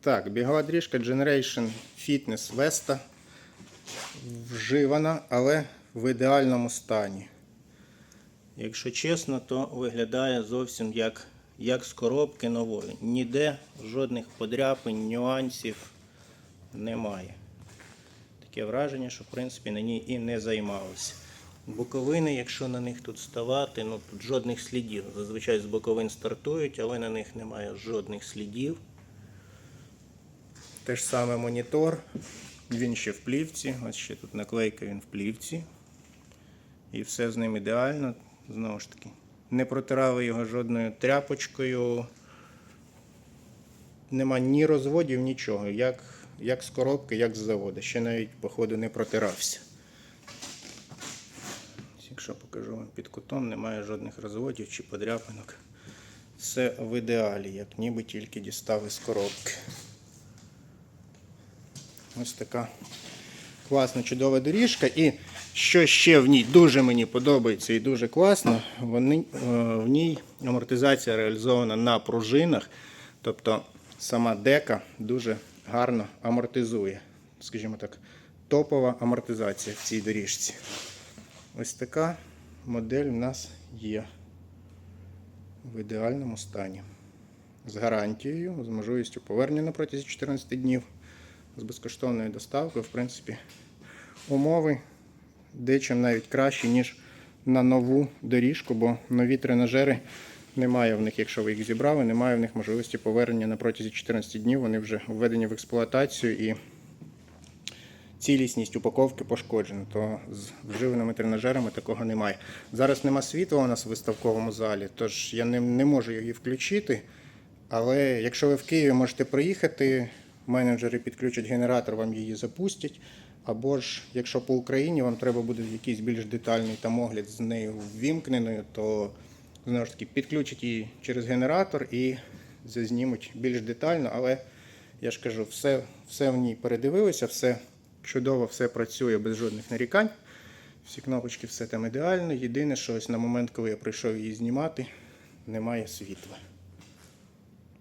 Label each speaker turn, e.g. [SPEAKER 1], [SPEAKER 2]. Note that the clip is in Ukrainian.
[SPEAKER 1] Так, бігова дріжка Generation Fitness Vesta вживана, але в ідеальному стані. Якщо чесно, то виглядає зовсім як, як з коробки нової. Ніде жодних подряпин, нюансів немає. Таке враження, що в принципі на ній і не займалися. Боковини, якщо на них тут ставати, ну тут жодних слідів. Зазвичай з боковин стартують, але на них немає жодних слідів. Те ж саме монітор. Він ще в плівці. Ось ще тут наклейка він в плівці. І все з ним ідеально. Знову ж таки. Не протирали його жодною тряпочкою. Нема ні розводів, нічого. Як, як з коробки, як з заводу. Ще навіть, походу, не протирався. Якщо покажу вам під кутом, немає жодних розводів чи подряпинок. Все в ідеалі, як ніби тільки дістав із коробки. Ось така класна, чудова доріжка. І що ще в ній дуже мені подобається і дуже класно, вони, е, в ній амортизація реалізована на пружинах. Тобто сама дека дуже гарно амортизує. Скажімо так, топова амортизація в цій доріжці. Ось така модель в нас є в ідеальному стані. З гарантією, з можливістю повернення протязі 14 днів, з безкоштовною доставкою, в принципі, умови дечим навіть кращі, ніж на нову доріжку, бо нові тренажери немає в них, якщо ви їх зібрали, немає в них можливості повернення на протязі 14 днів. Вони вже введені в експлуатацію і цілісність упаковки пошкоджена, то з вживаними тренажерами такого немає. Зараз нема світла у нас в виставковому залі, тож я не, не можу її включити. Але якщо ви в Києві можете приїхати, менеджери підключать генератор, вам її запустять. Або ж, якщо по Україні вам треба буде якийсь більш детальний там огляд з нею ввімкненою, то знову ж таки підключать її через генератор і зазнімуть більш детально. Але я ж кажу, все, все в ній передивилися, все чудово, все працює без жодних нарікань. Всі кнопочки, все там ідеально. Єдине, що ось на момент, коли я прийшов її знімати, немає світла.